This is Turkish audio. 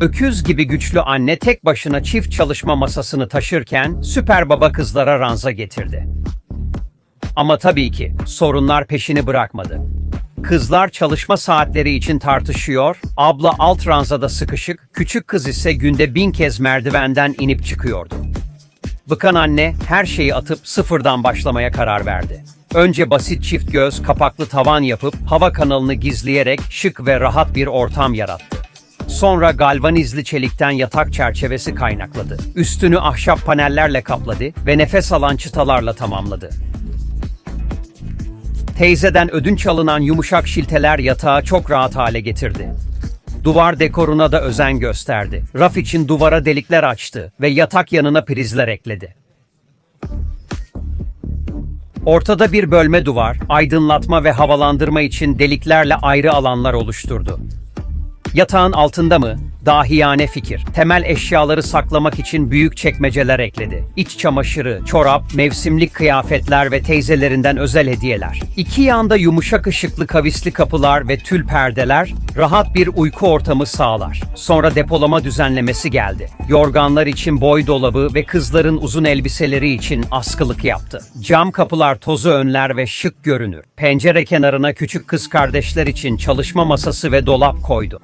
Öküz gibi güçlü anne tek başına çift çalışma masasını taşırken süper baba kızlara ranza getirdi. Ama tabii ki sorunlar peşini bırakmadı. Kızlar çalışma saatleri için tartışıyor, abla alt ranzada sıkışık, küçük kız ise günde bin kez merdivenden inip çıkıyordu. Bıkan anne her şeyi atıp sıfırdan başlamaya karar verdi. Önce basit çift göz, kapaklı tavan yapıp hava kanalını gizleyerek şık ve rahat bir ortam yarattı. Sonra galvanizli çelikten yatak çerçevesi kaynakladı. Üstünü ahşap panellerle kapladı ve nefes alan çıtalarla tamamladı. Teyzeden ödünç alınan yumuşak şilteler yatağı çok rahat hale getirdi. Duvar dekoruna da özen gösterdi. Raf için duvara delikler açtı ve yatak yanına prizler ekledi. Ortada bir bölme duvar, aydınlatma ve havalandırma için deliklerle ayrı alanlar oluşturdu. Yatağın altında mı? Dahiyane fikir. Temel eşyaları saklamak için büyük çekmeceler ekledi. İç çamaşırı, çorap, mevsimlik kıyafetler ve teyzelerinden özel hediyeler. İki yanda yumuşak ışıklı kavisli kapılar ve tül perdeler rahat bir uyku ortamı sağlar. Sonra depolama düzenlemesi geldi. Yorganlar için boy dolabı ve kızların uzun elbiseleri için askılık yaptı. Cam kapılar tozu önler ve şık görünür. Pencere kenarına küçük kız kardeşler için çalışma masası ve dolap koydu.